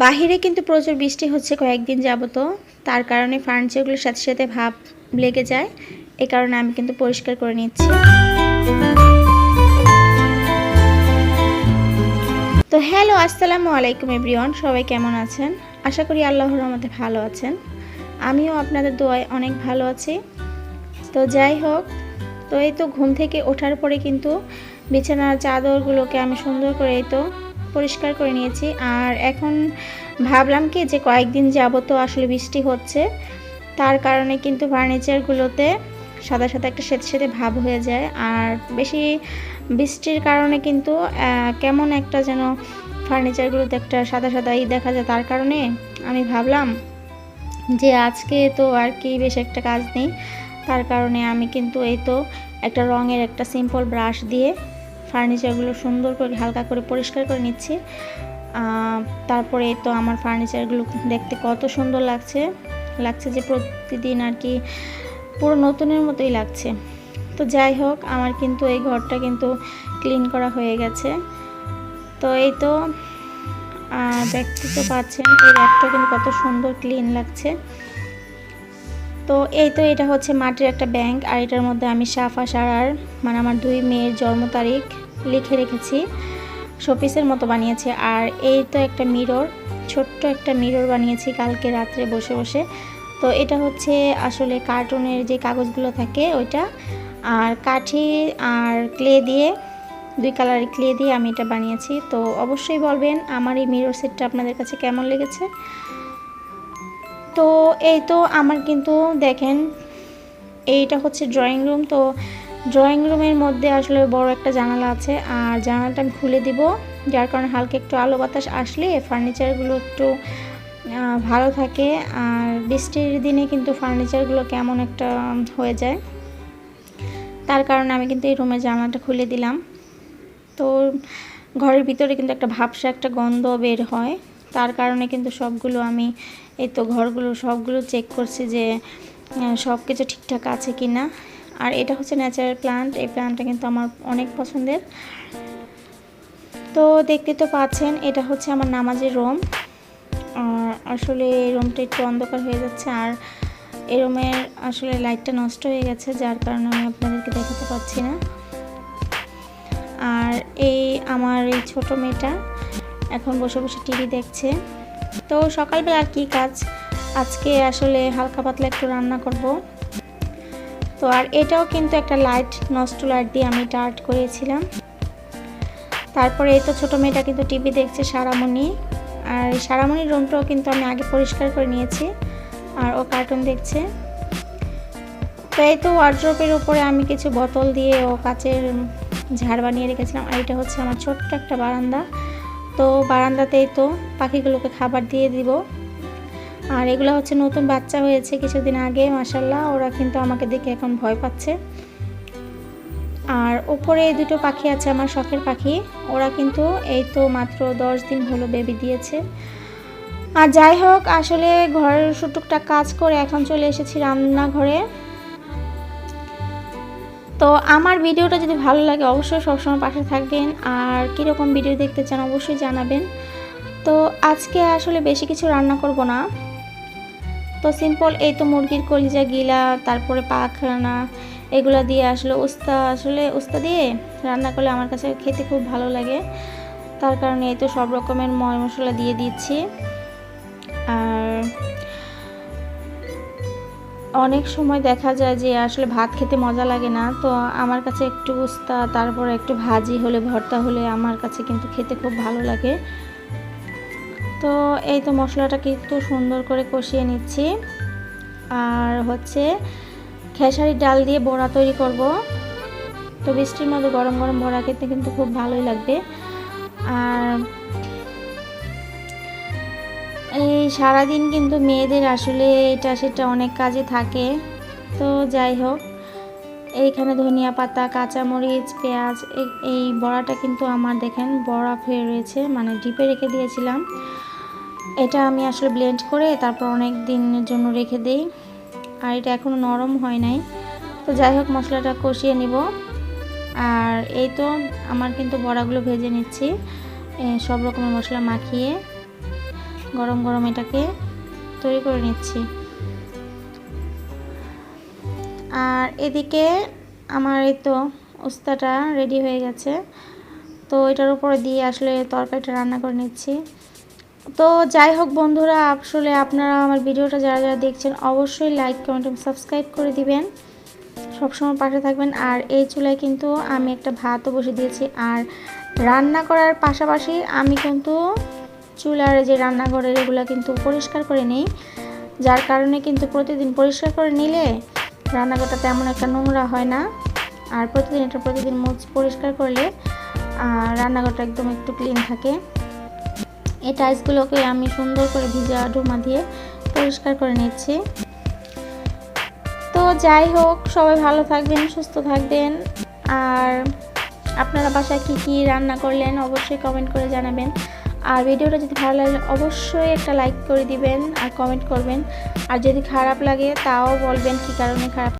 বাহিরে কিন্তু প্রচুর বৃষ্টি হচ্ছে কয়েকদিন যাবত। তার কারণে ফার্নিচারগুলোর সাথে সাথে ভাব লেগে যায়। এ কারণে আমি কিন্তু পরিষ্কার করে নিচ্ছি। তো হ্যালো, আসসালামু আলাইকুম এভরিওয়ান, সবাই কেমন আছেন? আশা করি আল্লাহর রহমতে ভালো আছেন। আমিও আপনাদের দোয়ায় অনেক ভালো আছি। তো যাই হোক, তো এই তো ঘুম থেকে ওঠার পরে কিন্তু বিছানার চাদরগুলোকে আমি সুন্দর করে এই তো পরিষ্কার করে নিয়েছি। আর এখন ভাবলাম কি যে কয়েকদিন যাব তো আসলে বৃষ্টি হচ্ছে। তার কারণে কিন্তু ফার্নিচারগুলোতে সাদা সাদা একটা সেতে সেতে ভাব হয়ে যায়। আর বেশি বৃষ্টির কারণে কিন্তু কেমন একটা যেন ফার্নিচারগুলোতে একটা সাদা সাদাই দেখা যায়। তার কারণে আমি ভাবলাম যে আজকে তো আর কি বেশ একটা কাজ নেই। তার কারণে আমি কিন্তু এই তো একটা রঙের একটা সিম্পল ব্রাশ দিয়ে ফার্নিচারগুলো সুন্দর করে, হালকা করে পরিষ্কার করে নিচ্ছি। তারপরে তো আমার ফার্নিচারগুলো দেখতে কত সুন্দর লাগছে। লাগছে যে প্রতিদিন আর কি পুরো নতুনের মতোই লাগছে। তো যাই হোক, আমার কিন্তু এই ঘরটা কিন্তু ক্লিন করা হয়ে গেছে। তো এই তো দেখতে তো পাচ্ছেন, এই র্যাকটা কিন্তু কত সুন্দর ক্লিন লাগছে। তো এই তো, এটা হচ্ছে মাটির একটা ব্যাংক আর এটার মধ্যে আমি সাফা সারার মানে আমার দুই মেয়ের জন্ম তারিখ। লিখে রেখেছি, শোপিসের মতো বানিয়েছি। আর এই তো একটা মিরর ছোট্ট একটা মিরর বানিয়েছি কালকে রাত্রে বসে বসে। তো এটা হচ্ছে আসলে কার্টুনের যে কাগজগুলো থাকে ওইটা। আর কাঠি আর ক্লে দিয়ে, দুই কালারের ক্লে দিয়ে আমি এটা বানিয়েছি। তো অবশ্যই বলবেন আমার এই মিরর সেটটা আপনাদের কাছে কেমন লেগেছে? তো এই তো আমার কিন্তু দেখেন, এইটা হচ্ছে ড্রয়িং রুম তো ড্রয়িং রুমের মধ্যে আসলে বড় একটা জানালা আছে, আর জানালাটা আমি খুলে দিব, যার কারণে হালকা একটু আলো বাতাস আসলে ফার্নিচারগুলো একটু ভালো থাকে, আর বৃষ্টির দিনে কিন্তু ফার্নিচারগুলো কেমন একটা হয়ে যায়। তার কারণে আমি কিন্তু এই রুমের জানালাটা খুলে দিলাম। তো ঘরের ভিতরে কিন্তু একটা ভাবসা একটা গন্ধ বের হয়, তার কারণে কিন্তু সবগুলো আমি, এই তো ঘরগুলো সবগুলো চেক করছি যে সব কিছু ঠিকঠাক আছে কি না আর এটা হচ্ছে ন্যাচারাল প্লান্ট এই প্লান্টটা কিন্তু আমার অনেক পছন্দের। তো দেখতে তো পাচ্ছেন, এটা হচ্ছে আমার নামাজের রুম। আসলে এই রুমটা একটু অন্ধকার হয়ে যাচ্ছে, আর এই রুমের আসলে লাইটটা নষ্ট হয়ে গেছে, যার কারণে আমি আপনাদেরকে দেখাতে পাচ্ছি না। আর এই আমার এই ছোটো মেয়েটা এখন বসে বসে টিভি দেখছে। তো সকালবেলা আর কি কাজ? আজকে আসলে হালকা পাতলা একটু রান্না করব। তো আর এটাও কিন্তু একটা লাইট নষ্ট লাইট দিয়ে আমি এটা আর্ট করেছিলাম। তারপরে এই তো ছোটো মেয়েটা কিন্তু টিভি দেখছে সারামণি। আর সারামণির রুমটাও কিন্তু আমি আগে পরিষ্কার করে নিয়েছি আর ও কার্টুন দেখছে। তো এই তো ওয়ার্ড্রপের উপরে আমি কিছু বোতল দিয়ে ও কাচের ঝাড় বানিয়ে রেখেছিলাম। আর এটা হচ্ছে আমার ছোট্ট একটা বারান্দা। তো বারান্দাতেই তো পাখিগুলোকে খাবার দিয়ে দিব। আর এগুলো হচ্ছে নতুন বাচ্চা হয়েছে কিছুদিন আগে মাসাল্লাহ ওরা কিন্তু আমাকে দেখে এখন ভয় পাচ্ছে। আর এই দুটো পাখি আছে, আমার শখের পাখি। ওরা কিন্তু এই তো মাত্র দশ দিন হলো বেবি দিয়েছে। আর যাই হোক, আসলে ঘরের টুকটাক কাজ করে এখন চলে এসেছি রান্নাঘরে। তো আমার ভিডিওটা যদি ভালো লাগে, অবশ্যই সবসময় পাশে থাকবেন। আর কীরকম ভিডিও দেখতে চান, অবশ্যই জানাবেন। তো আজকে আসলে বেশি কিছু রান্না করব না। তো সিম্পল এই তো মুরগির কলিজা গিলা, তারপরে পাখরানা এগুলো দিয়ে আসলে উস্তা আসলে উস্তা দিয়ে রান্না করলে আমার কাছে খেতে খুব ভালো লাগে। তার কারণে এই তো সব রকমের ময় মশলা দিয়ে দিচ্ছি। আর অনেক সময় দেখা যায় যে আসলে ভাত খেতে মজা লাগে না, তো আমার কাছে একটু উস্তা, তারপর একটু ভাজি হলে, ভর্তা হলে আমার কাছে কিন্তু খেতে খুব ভালো লাগে। তো এই তো মশলাটা কিন্তু সুন্দর করে কষিয়ে নিচ্ছি। আর হচ্ছে খেসারির ডাল দিয়ে বড়া তৈরি করব। তো বৃষ্টির মধ্যে গরম গরম বড়া খেতে কিন্তু খুব ভালোই লাগবে। আর এই সারাদিন কিন্তু মেয়েদের আসলে এটা সেটা অনেক কাজে থাকে। তো যাই হোক, এইখানে ধনিয়া পাতা, কাঁচামরিচ, পেঁয়াজ, এই- এই বড়াটা কিন্তু আমার দেখেন বড়া হয়ে রয়েছে মানে ডিপে রেখে দিয়েছিলাম। এটা আমি আসলে ব্লেন্ড করে তারপর অনেক দিনের জন্য রেখে দিই। আর এটা এখনও নরম হয় নাই। তো যাই হোক, মশলাটা কষিয়ে নিব। আর এই তো আমার কিন্তু বড়াগুলো ভেজে নিচ্ছি। সব রকমের মশলা মাখিয়ে গরম গরম এটাকে তৈরি করে নিচ্ছি। আর এদিকে আমার এই তো উস্তাটা রেডি হয়ে গেছে। তো এটার উপরে দিয়ে আসলে তরকারিটা রান্না করে নিচ্ছি। তো যাই হোক বন্ধুরা, আসলে আপনারা আমার ভিডিওটা যারা যারা দেখছেন, অবশ্যই লাইক কমেন্ট এবং সাবস্ক্রাইব করে দিবেন। সবসময় পাশে থাকবেন। আর এই চুলায় কিন্তু আমি একটা ভাতও বসে দিয়েছি। আর রান্না করার পাশাপাশি আমি কিন্তু চুলার যে রান্নাঘরের এগুলো কিন্তু পরিষ্কার করে নিই। যার কারণে কিন্তু প্রতিদিন পরিষ্কার করে নিলে রান্নাঘরটা তেমন একটা নোংরা হয় না। আর প্রতিদিন এটা প্রতিদিন মুছ পরিষ্কার করলে রান্নাঘরটা একদম একটু ক্লিন থাকে। এই টাইলসগুলোকে আমি সুন্দর করে ভিজা ডুমা দিয়ে পরিষ্কার করে নিচ্ছি। তো যাই হোক, সবাই ভালো থাকবেন, সুস্থ থাকবেন। আর আপনারা বাসায় কী কী রান্না করলেন অবশ্যই কমেন্ট করে জানাবেন। আর ভিডিওটা যদি ভালো লাগে, অবশ্যই একটা লাইক করে দিবেন আর কমেন্ট করবেন। আর যদি খারাপ লাগে, তাও বলবেন কী কারণে খারাপ।